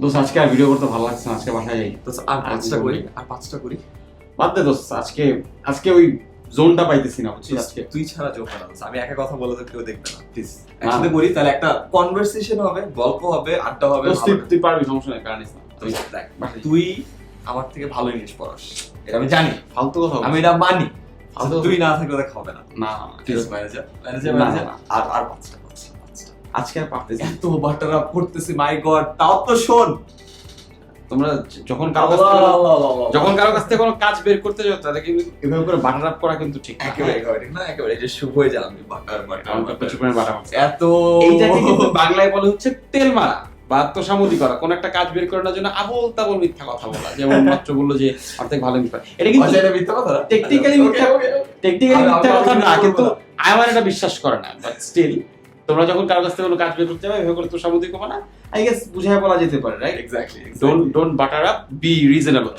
দোস্ত আজকে আর ভিডিও করতে ভালো লাগছে না আজকে বাসায় যাই। তো আর পাঁচটা করি? আর পাঁচটা করি? বাদ দে দোস্ত আজকে আজকে ওই জোনটা পাইতেছি না বুঝছিস আজকে। তুই ছাড়া যোগ না আমি একা কথা বলে তো কেউ দেখবে না প্লিজ একসাথে করি তাহলে একটা কনভারসেশন হবে গল্প হবে আড্ডা হবে তুই- পারবি সমস্যা নেই কারণ তুই দেখ বাসায় তুই আমার থেকে ভালো ইংলিশ পড়াস। এটা আমি জানি ফালতু কথা আমি এটা মানি। ফালতু তুই না থাকলে দেখ হবে না। না আছে ম্যানেজার ম্যানেজার ম্যানেজার আর আর পাঁচটা আজকে আর পারতেছি এত বাটার আপ করতেছি মাই গড তাও তো শোন। তোমরা যখন কারও কাছ থেকে যখন কারও কাছ থেকে কোনো কাজ বের করতে যাও তাদেরকে এভাবে করে বাটার আপ করা কিন্তু ঠিক না। একেবারে একেবারে না একেবারে যে শুভ হয়ে বাটার বাটার এত এইটাকে কিন্তু বাংলায় বলে হচ্ছে তেল মারা বা আত্মসামুদি করা। কোন একটা কাজ বের করানোর জন্য আবল তাবল মিথ্যা কথা বলা। যেমন মাত্র বলল যে থেকে ভালো পারে এটা কিন্তু মিথ্যা কথা না? মিথ্যা-. টেকনিক্যালি মিথ্যা কথা না কিন্তু আমার এটা বিশ্বাস করে না বাট স্টিল তোমরা যখন কারও কাছ থেকে কোনো কাজ বের করতে যাবে এভাবে করে তো সামুদ্রিক না। আই গেস বুঝাই বলা যেতে পারে right Exactly, don't don't butter up be reasonable